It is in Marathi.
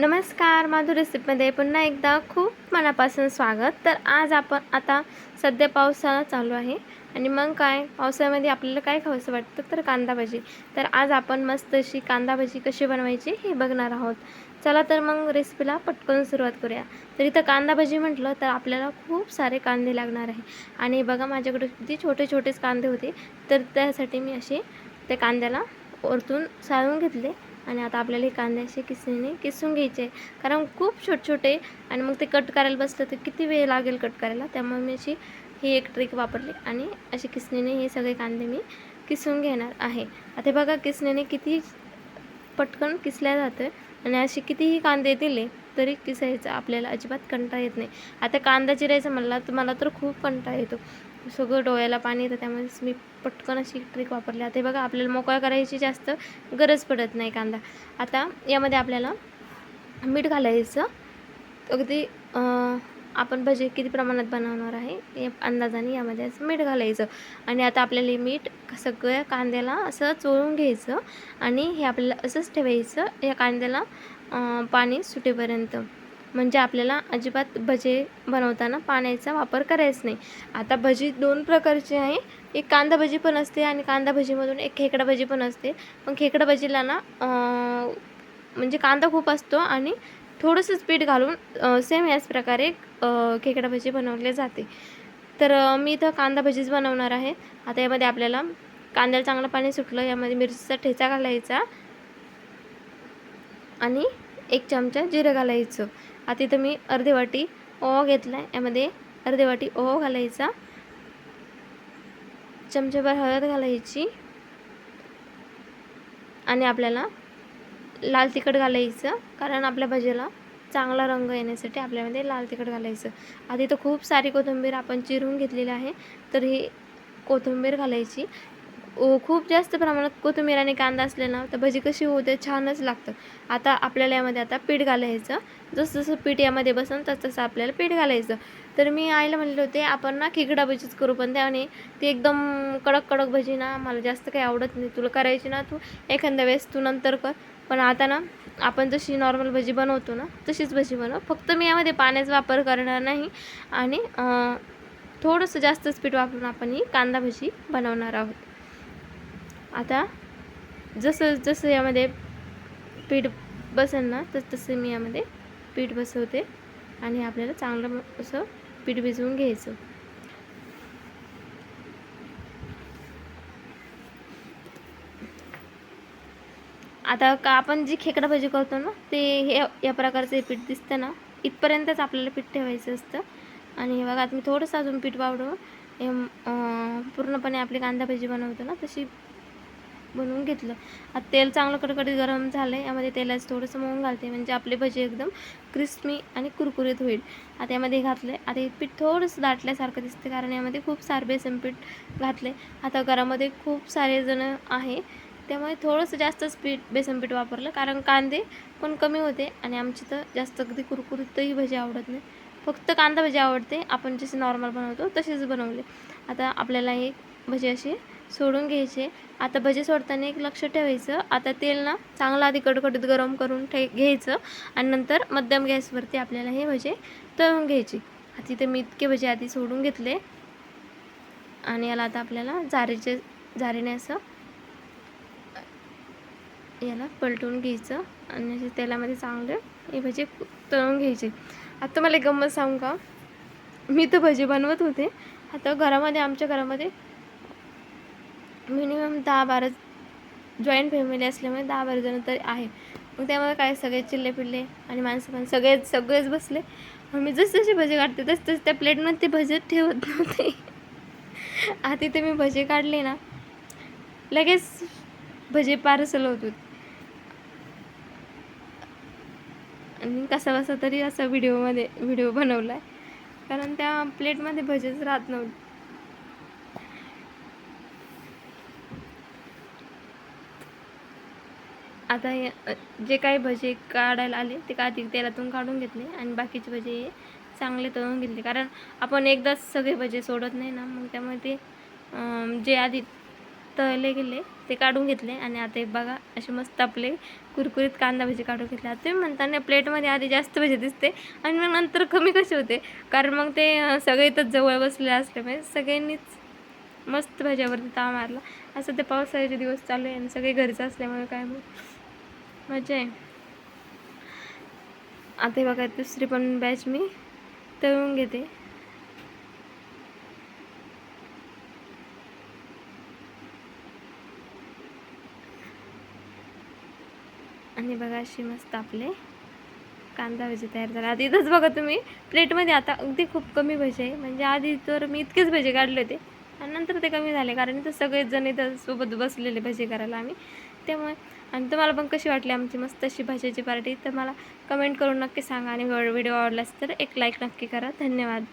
नमस्कार माधुरी रेसिपीमध्ये पुन्हा एकदा खूप मनापासून स्वागत. तर आज आपण आता सध्या पावसाळा चालू आहे आणि मग काय? पावसाळ्यामध्ये आपल्याला काय खावंसं वाटतं? तर कांदा भजी. तर आज आपण मस्त अशी कांदा भजी कशी बनवायची हे बघणार आहोत. चला तर मग रेसिपीला पटकन सुरुवात करूया. तर इथं कांदा भजी म्हटलं तर आपल्याला खूप सारे कांदे लागणार आहे. आणि बघा माझ्याकडे किती छोटे छोटेच कांदे होते. तर त्यासाठी मी असे त्या कांद्याला वरतून साळून घेतले. आणि आता आपल्याला हे कांदे असे किसणीने किसून घ्यायचे आहे. कारण खूप छोटे छोटे आणि मग ते कट करायला बसलं तर किती वेळ लागेल कट करायला? त्यामुळे मी अशी ही एक ट्रिक वापरली आणि अशी किसणीने हे सगळे कांदे मी किसून घेणार आहे. आता बघा किसणीने किती पटकन किसल्या जातं आणि असे कितीही कांदे दिले तरी किसायचं. आपल्याला अजिबात कंटाळा येत नाही. आता कांदा चिरायचा म्हणला तर मला तर खूप कंटाळा येतो. सगळं डोळ्याला पाणी येतं त्यामुळेच मी पटकन अशी ट्रिक वापरली. आता हे बघा आपल्याला मोकळा करायची जास्त गरज पडत नाही कांदा. आता यामध्ये आपल्याला मीठ घालायचं. अगदी आपण भजे किती प्रमाणात बनवणार आहे या अंदाजाने यामध्ये असं मीठ घालायचं. आणि आता आपल्याला हे मीठ सगळ्या कांद्याला असं चोळून घ्यायचं आणि हे आपल्याला असंच ठेवायचं या कांद्याला पाणी सुटेपर्यंत. म्हणजे आपल्याला अजिबात भजे बनवताना पाण्याचा वापर करायचा नाही. आता भजी दोन प्रकारची आहे. एक कांदा भजी पण असते आणि कांदा भजीमधून एक खेकडा भजी पण असते. पण खेकडा भजीला ना म्हणजे कांदा खूप असतो आणि थोडंसंच पीठ घालून सेम याच प्रकारे खेकडा भजी बनवले जाते. तर मी इथं कांदा भजीच बनवणार आहे. आता यामध्ये आपल्याला कांद्याला चांगलं पाणी सुटलं यामध्ये मिरचीचा ठेचा घालायचा आणि एक चमचा जिरं घालायचं. आता इथं मी अर्धी वाटी ओवा घेतला आहे यामध्ये अर्धी वाटी ओवा घालायचा. चमचेभर हळद घालायची. आणि आपल्याला लाल तिखट घालायचं कारण आपल्या भजीला चांगला रंग येण्यासाठी आपल्यामध्ये लाल तिखट घालायचं. आधी तर खूप सारी कोथिंबीर आपण चिरून घेतलेली आहे तर ही कोथिंबीर घालायची. खूप जास्त प्रमाणात कोथिंबीर आणि कांदा असले ना तर भजी कशी होते छानच लागतं. आता आपल्याला यामध्ये आता पीठ घालायचं. जसं जसं पीठ यामध्ये बसन तसं तसं आपल्याला पीठ घालायचं. तर मी आईला म्हणले होते आपण ना खिगडा भजीच करू पण त्याने ती एकदम कडक कडक भजी ना मला जास्त काही आवडत नाही. तुला करायची ना तू एखाद्या वेळेस तू नंतर कर. पण आता ना आपण जशी नॉर्मल भजी बनवतो ना तशीच भजी बनव. फक्त मी यामध्ये पाण्याचा वापर करणार नाही आणि थोडंसं जास्तच पीठ वापरून आपण ही कांदा भजी बनवणार आहोत. आता जसं जसं यामध्ये पीठ बसेल ना तस तसं मी यामध्ये पीठ बसवते आणि आपल्याला चांगलं असं पीठ भिजवून घ्यायचं. आता का आपण जी खेकडा भजी करतो ना ते हे या प्रकारचं हे पीठ दिसतं ना इथपर्यंतच आपल्याला पीठ ठेवायचं असतं. आणि हे बघा आता मी थोडंसं अजून पीठ वाढवून पूर्णपणे आपली कांदा भजी बनवतो ना तशी बनवून घेतलं. आता तेल चांगलं कडकडीत गरम झालं आहे यामध्ये तेलाचं थोडंसं मऊन घालते. म्हणजे आपले भजे एकदम क्रिस्पी आणि कुरकुरीत होईल. आता यामध्ये घातलं आहे आता हे पीठ थोडंसं दाटल्यासारखं दिसते कारण यामध्ये खूप सारे बेसन पीठ घातले आता घरामध्ये खूप सारे जण आहे त्यामुळे थोडंसं जास्तच पीठ बेसन पीठ वापरलं. कारण कांदे पण कमी होते आणि आमची तर जास्त अगदी कुरकुरीतही भजी आवडत नाही. फक्त कांदा भजी आवडते. आपण जसे नॉर्मल बनवतो तसेच बनवले. आता आपल्याला एक भजी अशी सोडून घ्यायचे. आता भजी सोडताना एक लक्ष ठेवायचं. आता तेल ना चांगलं आधी कडकडीत गरम करून ठे घ्यायचं आणि नंतर मध्यम गॅसवरती आपल्याला हे भजे तळून घ्यायचे. तिथे मी इतके भजे आधी सोडून घेतले. आणि याला आता आपल्याला जारीचे जारीने असं याला पलटून घ्यायचं. आणि असे तेलामध्ये चांगले हे भजे तळून घ्यायचे. आता मला एक गंमत सांगू का? मी तर भजी बनवत होते. आता घरामध्ये आमच्या घरामध्ये मिनिमम दहा बारा जॉईंट फॅमिली असल्यामुळे दहा बारा जण तरी आहे. मग त्यामध्ये काय सगळे चिल्ले पिल्ले आणि माणसं पण सगळेच सगळेच बसले. मग मी जसजसे जसे भजे काढते तस तस त्या प्लेटमध्ये ते भजे ठेवत नव्हते. आधी तिथे मी भजे काढले ना लगेच भजे पार्सल होत होते. आणि कसा बसा तरी असा व्हिडिओमध्ये व्हिडिओ बनवला आहे कारण त्या प्लेटमध्ये भजेच राहत नव्हते. आता हे जे काही भजे काढायला आले ते का आधी तेलातून काढून घेतले आणि बाकीचे भजे हे चांगले तळून घेतले. कारण आपण एकदाच सगळे भजे सोडत नाही ना मग त्यामुळे ते जे आधी तळले गेले ते काढून घेतले आणि आता एक बघा असे मस्त आपले कुरकुरीत कांदा भजी काढून घेतले. आता तुम्ही म्हणताना प्लेटमध्ये आधी जास्त भजी दिसते आणि मग नंतर कमी कसे होते? कारण मग ते सगळे इथं जवळ बसले असल्यामुळे सगळ्यांनीच मस्त भज्यावरती ताव मारला. असं ते पावसाळ्याचे दिवस चालू आहे आणि सगळे घरचं असल्यामुळे काय मग? मजा आहे. आता बघा दुसरी पण बॅच मी तळून घेते. आणि बघा अशी मस्त आपले कांदा भजी तयार झाले. आता इथंच बघा तुम्ही प्लेटमध्ये आता अगदी खूप कमी भजी आहे. म्हणजे आधी तर मी इतकेच भजे काढले होते. आणि नंतर ते कमी झाले कारण इथं सगळेच जण इथं सोबत बसलेले भजी करायला आम्ही. त्यामुळे. आणि तुम्हाला पण कशी वाटली आमची मस्त अशी भाज्याची पार्टी? तर मला कमेंट करून नक्की सांगा आणि व्हिडिओ आवडलास तर एक लाईक नक्की करा. धन्यवाद.